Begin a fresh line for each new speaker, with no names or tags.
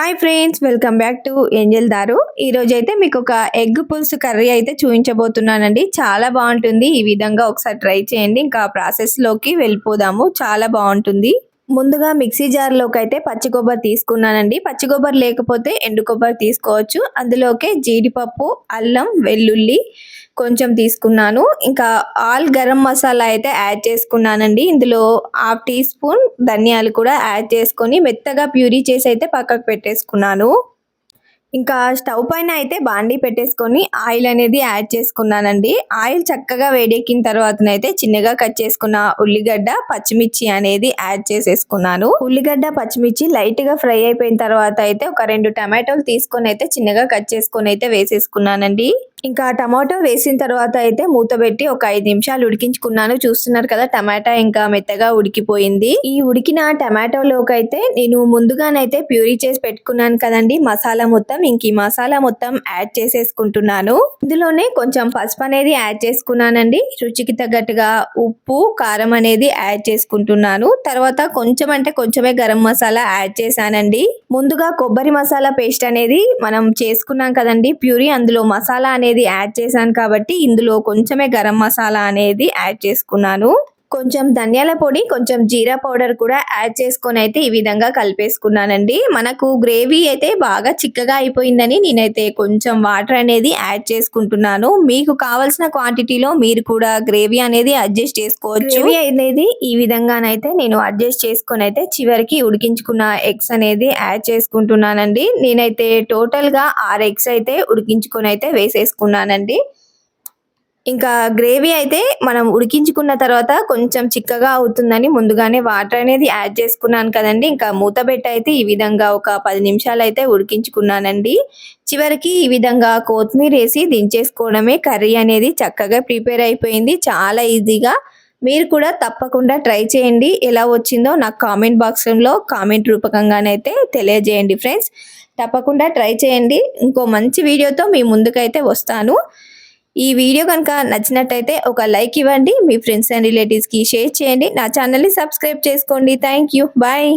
Hi friends welcome back to angel దారు ఈ అయితే మీకు ఒక ఎగ్ పులుసు కర్రీ అయితే చూపించబోతున్నానండి. చాలా బాగుంటుంది. ఈ విధంగా ఒకసారి ట్రై చేయండి. ఇంకా ప్రాసెస్లోకి వెళ్ళిపోదాము. చాలా బాగుంటుంది. ముందుగా మిక్సీ జార్లోకి అయితే పచ్చి కొబ్బరి తీసుకున్నానండి. పచ్చి కొబ్బరి లేకపోతే ఎండు కొబ్బరి తీసుకోవచ్చు. అందులోకి జీడిపప్పు అల్లం వెల్లుల్లి కొంచెం తీసుకున్నాను. ఇంకా ఆల్ గరం మసాలా అయితే యాడ్ చేసుకున్నానండి. ఇందులో హాఫ్ టీ స్పూన్ ధనియాలు కూడా యాడ్ చేసుకొని మెత్తగా ప్యూరీ చేసి అయితే పక్కకు పెట్టేసుకున్నాను. ఇంకా స్టవ్ పైన అయితే బాండీ పెట్టేసుకొని ఆయిల్ అనేది యాడ్ చేసుకున్నానండి. ఆయిల్ చక్కగా వేడెక్కిన తర్వాతనైతే చిన్నగా కట్ చేసుకున్న ఉల్లిగడ్డ పచ్చిమిర్చి అనేది యాడ్ చేసేసుకున్నాను. ఉల్లిగడ్డ పచ్చిమిర్చి లైట్గా ఫ్రై అయిపోయిన తర్వాత అయితే ఒక రెండు టమాటోలు తీసుకొని అయితే చిన్నగా కట్ చేసుకొని అయితే వేసేసుకున్నానండి. ఇంకా టమాటో వేసిన తర్వాత అయితే మూత పెట్టి ఒక ఐదు నిమిషాలు ఉడికించుకున్నాను. చూస్తున్నారు కదా టమాటా ఇంకా మెత్తగా ఉడికిపోయింది. ఈ ఉడికిన టమాటోలోకి అయితే నేను ముందుగానైతే ప్యూరీ చేసి పెట్టుకున్నాను కదండి. మసాలా మొత్తం ఇంక ఈ మసాలా మొత్తం యాడ్ చేసేసుకుంటున్నాను. ఇందులోనే కొంచెం పసుపు అనేది యాడ్ చేసుకున్నానండి. రుచికి తగ్గట్టుగా ఉప్పు కారం అనేది యాడ్ చేసుకుంటున్నాను. తర్వాత కొంచెం అంటే కొంచెమే గరం మసాలా యాడ్ చేశానండి. ముందుగా కొబ్బరి మసాలా పేస్ట్ అనేది మనం చేసుకున్నాం కదండి. ప్యూరీ అందులో మసాలా అనేది అనేది యాడ్ చేశాను కాబట్టి ఇందులో కొంచెమే గరం మసాలా అనేది యాడ్ చేసుకున్నాను. కొంచెం ధనియాల పొడి కొంచెం జీరా పౌడర్ కూడా యాడ్ చేసుకొని అయితే ఈ విధంగా కలిపేసుకున్నానండి. మనకు గ్రేవీ అయితే బాగా చిక్కగా అయిపోయిందని నేనైతే కొంచెం వాటర్ అనేది యాడ్ చేసుకుంటున్నాను. మీకు కావాల్సిన క్వాంటిటీలో మీరు కూడా గ్రేవీ అనేది అడ్జస్ట్ చేసుకోవచ్చు. గ్రేవీ అనేది ఈ విధంగానైతే నేను అడ్జస్ట్ చేసుకొని అయితే చివరికి ఉడికించుకున్న ఎగ్స్ అనేది యాడ్ చేసుకుంటున్నానండి. నేనైతే టోటల్గా ఆరు ఎగ్స్ అయితే ఉడికించుకొని అయితే వేసేసుకున్నానండి. ఇంకా గ్రేవీ అయితే మనం ఉడికించుకున్న తర్వాత కొంచెం చిక్కగా అవుతుందని ముందుగానే వాటర్ అనేది యాడ్ చేసుకున్నాను కదండి. ఇంకా మూత పెట్టి అయితే ఈ విధంగా ఒక పది నిమిషాలు అయితే ఉడికించుకున్నానండి. చివరికి ఈ విధంగా కొత్తిమీర వేసి దించేసుకోవడమే కర్రీ అనేది చక్కగా ప్రిపేర్ అయిపోయింది. చాలా ఈజీగా. మీరు కూడా తప్పకుండా ట్రై చేయండి. ఎలా వచ్చిందో నాకు కామెంట్ బాక్స్లో కామెంట్ రూపకంగానైతే తెలియజేయండి ఫ్రెండ్స్. తప్పకుండా ట్రై చేయండి. ఇంకో మంచి వీడియోతో మీ ముందుకైతే వస్తాను. ఈ వీడియో కనుక నచ్చినట్టయితే ఒక లైక్ ఇవ్వండి మీ ఫ్రెండ్స్ అండ్ రిలేటివ్స్కి షేర్ చేయండి. నా ఛానల్ని సబ్స్క్రైబ్ చేసుకోండి. Thank you. బాయ్.